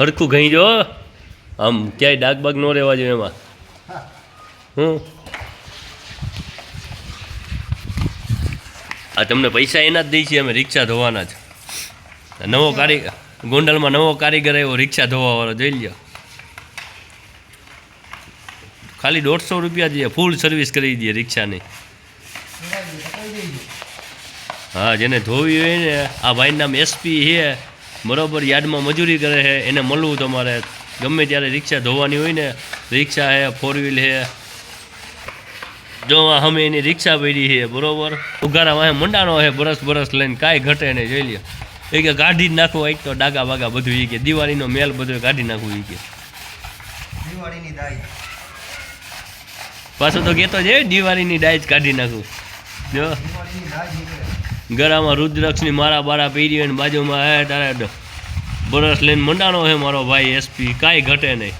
હરખું ઘઈ જો. આમ ક્યાંય ડાગ બાગ ન રહેવા જોઈએ એમાં. હું આ તમને પૈસા એના જ દઈએ છીએ, અમે રિક્ષા ધોવાના જ. નવો કારીગર ગોંડલમાં નવો કારીગર આવ્યો, રિક્ષા ધોવાવાળો, જોઈ લ્યો. ખાલી દોઢસો રૂપિયા દઈએ ફૂલ સર્વિસ કરી દઈએ રિક્ષાની. હા, જેને ધોવી હોય ને, આ ભાઈનું નામ એસપી છે. બરોબર યાર્ડમાં મજૂરી કરે છે એને મળવું તમારે. ગમે ત્યારે રિક્ષા ધોવાની હોય ને રિક્ષા છે ફોર વ્હીલ છે જો અમે એની રિક્ષા પડી છે બરોબર? ઉઘારા હે મંડાનો છે બરસ બરસ લઈને કાંઈ ઘટે નહીં જોઈ લે એ કે કાઢી જ નાખવું એક તો ડાગા બાગા બધું એ કે દિવાળીનો મેલ બધું કાઢી નાખવું એ કે. દિવાળીની દાઈ પાછો તો કહેતો છે દિવાળીની ડાય જ કાઢી નાખું. જો. ગળામાં રુદ્રાક્ષની મારા બારા પહેરી હોય ને બાજુમાં હે તારે બરસ લઈને મંડાનો છે મારો ભાઈ, એસપી. કાંઈ ઘટે નહીં.